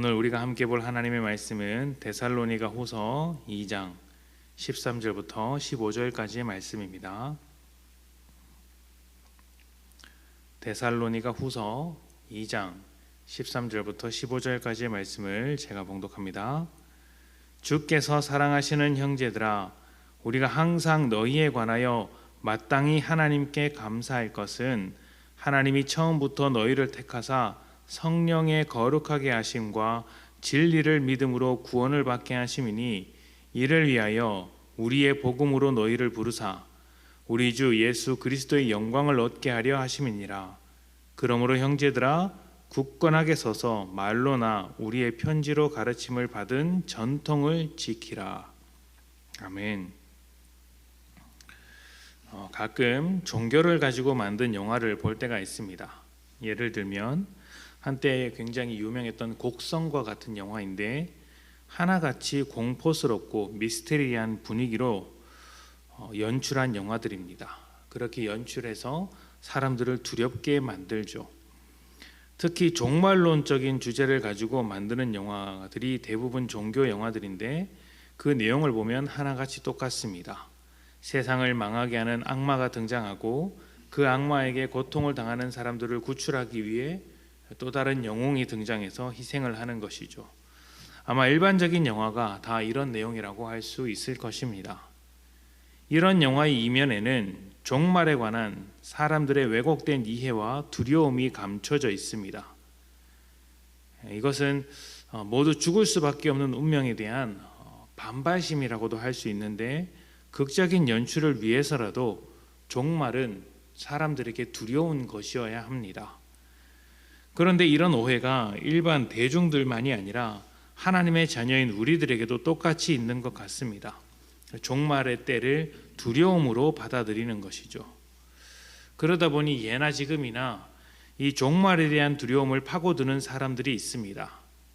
오늘 우리가 함께 볼 하나님의 말씀은 데살로니가 후서 2장 13절부터 15절까지의 말씀입니다. 데살로니가 후서 2장 13절부터 15절까지의 말씀을 제가 봉독합니다. 주께서 사랑하시는 형제들아 우리가 항상 너희에 관하여 마땅히 하나님께 감사할 것은 하나님이 처음부터 너희를 택하사 성령의 거룩하게 하심과 진리를 믿음으로 구원을 받게 하심이니 이를 위하여 우리의 복음으로 너희를 부르사 우리 주 예수 그리스도의 영광을 얻게 하려 하심이니라 그러므로 형제들아 굳건하게 서서 말로나 우리의 편지로 가르침을 받은 전통을 지키라 아멘. 어, 가끔 종교를 가지고 만든 영화를 볼 때가 있습니다. 예를 들면 한때 굉장히 유명했던 곡성과 같은 영화인데 하나같이 공포스럽고 미스테리한 분위기로 어, 연출한 영화들입니다. 그렇게 연출해서 사람들을 두렵게 만들죠. 특히 종말론적인 주제를 가지고 만드는 영화들이 대부분 종교 영화들인데 그 내용을 보면 하나같이 똑같습니다. 세상을 망하게 하는 악마가 등장하고 그 악마에게 고통을 당하는 사람들을 구출하기 위해 또 다른 영웅이 등장해서 희생을 하는 것이죠. 아마 일반적인 영화가 다 이런 내용이라고 할 수 있을 것입니다. 이런 영화의 이면에는 종말에 관한 사람들의 왜곡된 이해와 두려움이 감춰져 있습니다. 이것은 어, 모두 죽을 수밖에 없는 운명에 대한 어, 반발심이라고도 할 수 있는데 극적인 연출을 위해서라도 종말은 사람들에게 두려운 것이어야 합니다. 그런데 이런 오해가 일반 대중들만이 아니라 하나님의 자녀인 우리들에게도 똑같이 있는 것 같습니다. 종말의 때를 두려움으로 받아들이는 것이죠. 그러다 보니 예나 지금이나 이 종말에 대한 두려움을 파고드는 사람들이 있습니다.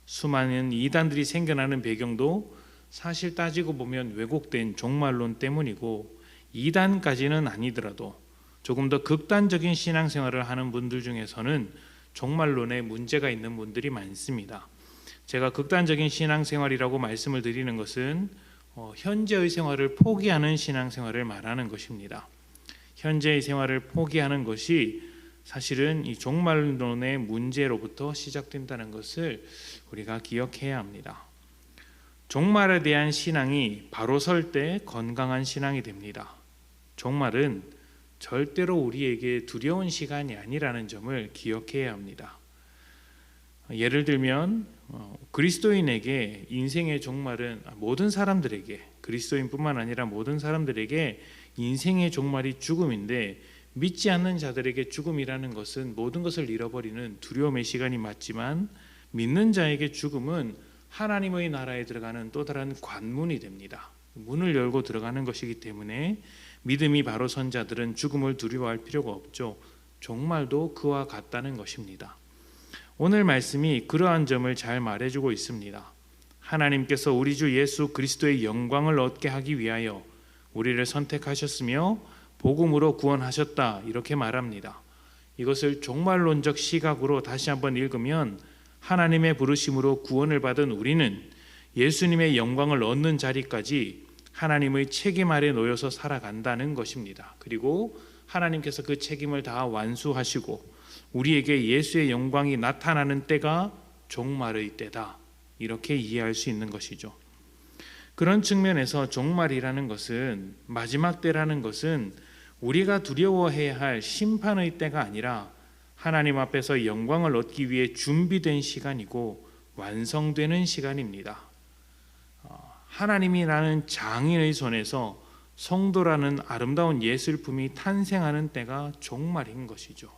수많은 이단들이 생겨나는 배경도 사실 따지고 보면 왜곡된 종말론 때문이고 이단까지는 아니더라도 조금 더 극단적인 신앙생활을 하는 분들 중에서는 종말론에 문제가 있는 분들이 많습니다. 제가 극단적인 신앙생활이라고 말씀을 드리는 것은 어, 현재의 생활을 포기하는 신앙생활을 말하는 것입니다. 현재의 생활을 포기하는 것이 사실은 이 종말론의 문제로부터 시작된다는 것을 우리가 기억해야 합니다. 종말에 대한 신앙이 바로 설 때 건강한 신앙이 됩니다. 종말은 절대로 우리에게 두려운 시간이 아니라는 점을 기억해야 합니다. 예를 들면 어, 그리스도인에게 인생의 종말은 모든 사람들에게 그리스도인뿐만 아니라 모든 사람들에게 인생의 종말이 죽음인데 믿지 않는 자들에게 죽음이라는 것은 모든 것을 잃어버리는 두려움의 시간이 맞지만 믿는 자에게 죽음은 하나님의 나라에 들어가는 또 다른 관문이 됩니다. 문을 열고 들어가는 것이기 때문에 믿음이 바로 선 자들은 죽음을 두려워할 필요가 없죠. 종말도 그와 같다는 것입니다. 오늘 말씀이 그러한 점을 잘 말해주고 있습니다. 하나님께서 우리 주 예수 그리스도의 영광을 얻게 하기 위하여 우리를 선택하셨으며 복음으로 구원하셨다 이렇게 말합니다. 이것을 종말론적 시각으로 다시 한번 읽으면 하나님의 부르심으로 구원을 받은 우리는 예수님의 영광을 얻는 자리까지 하나님의 책임 아래 놓여서 살아간다는 것입니다. 그리고 하나님께서 그 책임을 다 완수하시고 우리에게 예수의 영광이 나타나는 때가 종말의 때다. 이렇게 이해할 수 있는 것이죠. 그런 측면에서 종말이라는 것은 마지막 때라는 것은 우리가 두려워해야 할 심판의 때가 아니라 하나님 앞에서 영광을 얻기 위해 준비된 시간이고 완성되는 시간입니다. 어, 하나님이라는 장인의 손에서 성도라는 아름다운 예술품이 탄생하는 때가 종말인 것이죠.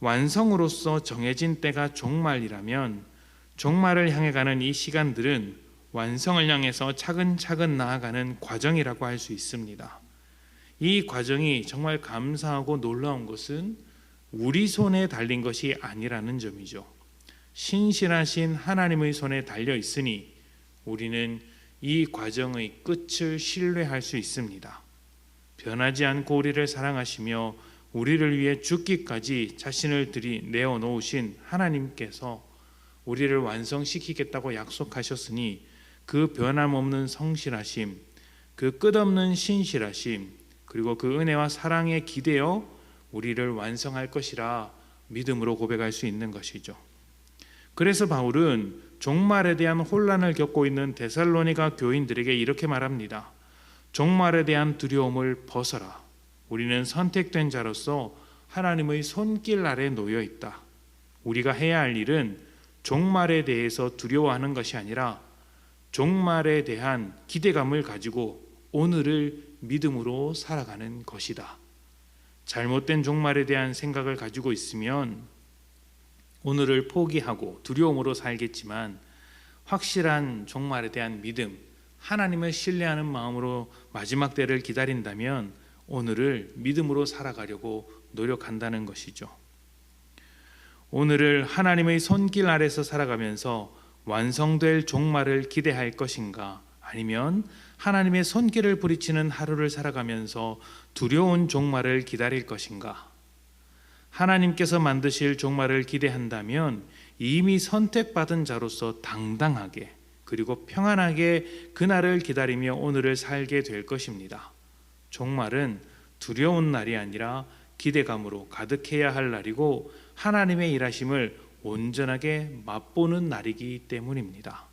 완성으로서 정해진 때가 종말이라면 종말을 향해 가는 이 시간들은 완성을 향해서 차근차근 나아가는 과정이라고 할 수 있습니다. 이 과정이 정말 감사하고 놀라운 것은 우리 손에 달린 것이 아니라는 점이죠. 신실하신 하나님의 손에 달려 있으니 우리는 이 과정의 끝을 신뢰할 수 있습니다. 변하지 않고 우리를 사랑하시며 우리를 위해 죽기까지 자신을 들이 내어 놓으신 하나님께서 우리를 완성시키겠다고 약속하셨으니 그 변함없는 성실하심, 그 끝없는 신실하심, 그리고 그 은혜와 사랑에 기대어 우리를 완성할 것이라 믿음으로 고백할 수 있는 것이죠. 그래서 바울은 종말에 대한 혼란을 겪고 있는 데살로니가 교인들에게 이렇게 말합니다. 종말에 대한 두려움을 벗어라. 우리는 선택된 자로서 하나님의 손길 아래 놓여 있다. 우리가 해야 할 일은 종말에 대해서 두려워하는 것이 아니라 종말에 대한 기대감을 가지고 오늘을 믿음으로 살아가는 것이다. 잘못된 종말에 대한 생각을 가지고 있으면 오늘을 포기하고 두려움으로 살겠지만 확실한 종말에 대한 믿음, 하나님을 신뢰하는 마음으로 마지막 때를 기다린다면 오늘을 믿음으로 살아가려고 노력한다는 것이죠. 오늘을 하나님의 손길 아래서 살아가면서 완성될 종말을 기대할 것인가 아니면 하나님의 손길을 부리치는 하루를 살아가면서 두려운 종말을 기다릴 것인가 하나님께서 만드실 종말을 기대한다면 이미 선택받은 자로서 당당하게 그리고 평안하게 그날을 기다리며 오늘을 살게 될 것입니다. 종말은 두려운 날이 아니라 기대감으로 가득해야 할 날이고 하나님의 일하심을 온전하게 맛보는 날이기 때문입니다.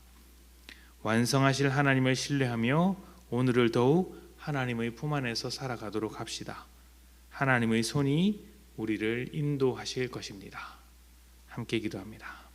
완성하실 하나님을 신뢰하며 오늘을 더욱 하나님의 품 안에서 살아가도록 합시다. 하나님의 손이 우리를 인도하실 것입니다. 함께 기도합니다.